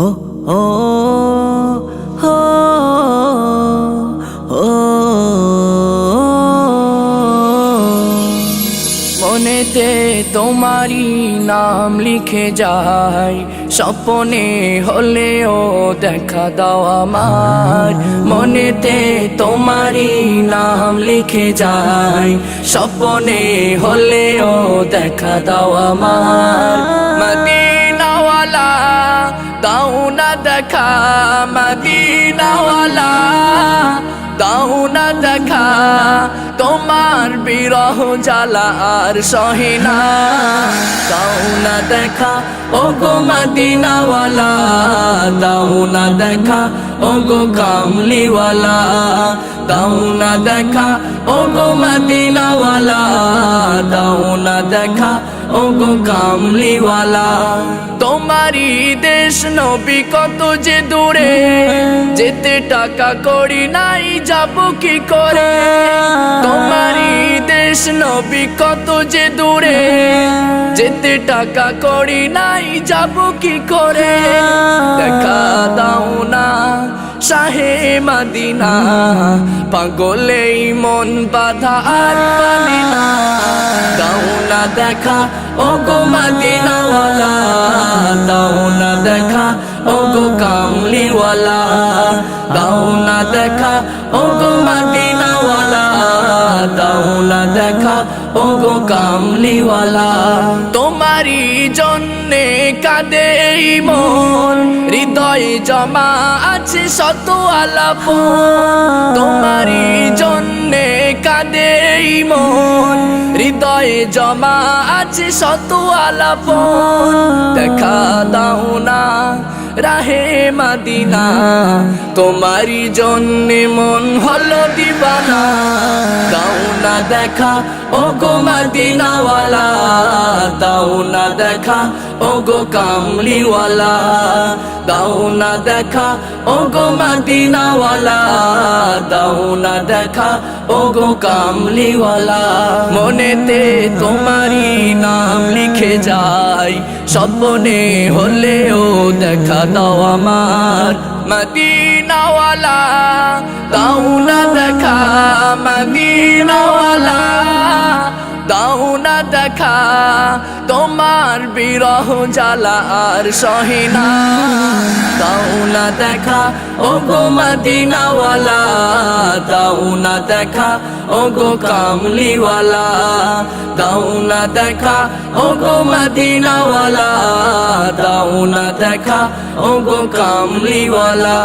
ও মনেতে তোমারই নাম লিখে যায়, স্বপনে হলেও দেখা দাও আমার। মনেতে তোমারই নাম লিখে যায়, স্বপনে হলেও দেখা দাও আমার। মদিনাওয়ালা দাও না দেখা, তোমার বিরহ জ্বালা আর সহিনা। দাও না দেখা ও গো মদিনাওয়ালা, দাও না দেখা ও গো কামলিওয়ালা। দাও না দেখা ও গো মদিনাওয়ালা, দাও না দেখা ও গো কামলিওয়ালা। তোমারই দেশ নবী কত যে দূরে যেতে টাকা করি নাই, যাব কি করে? তোমারই দেশ নবী কত যে দূরে? যেতে টাকা করি নাই, যাব কি করে? দেখা দাও না, শাহে মাদিনা, পাগলেই মন বাধা আর পানি না। দাও না দেখা ও গো মদিনাওয়ালা, দাও না দেখা ও গো কামলিওয়ালা। দাও না দেখা ও গো মদিনাওয়ালা দাও দেখা ও গো কামলিওয়ালা। তোমারই জন্যে কাঁদে এই মন, হৃদয়ে জমা আছে শত আলাপ তোমারই জন্যে কাঁদে মন, হৃদয়ে জমা আছে শত আলাপ দেখা দাও না রাহে মাদিনা, তোমারই জন্যে মন হলো দিবানা। দাও না দেখা ও গো মদিনাওয়ালা, দাও না দেখা ও গো কামলিওয়ালা। দাও না দেখা ও গো মদিনাওয়ালা, দাও না দেখা ও গো কামলিওয়ালা। মনেতে তোমারই নাম লিখে যাই, স্বপ্নে হলেও দেখা দাও আমার মদিনাওয়ালা দাও না দেখা মদিনাওয়ালা দাও না দেখা তোমার বিরহ জ্বালা আর সহিনা দাও না দেখা ও গো মদিনাওয়ালা দাও না দেখা ও গো কামলিওয়ালা দাও না দেখা ও গো মদিনাওয়ালা। না দেখা ও গো কামলিওয়ালা।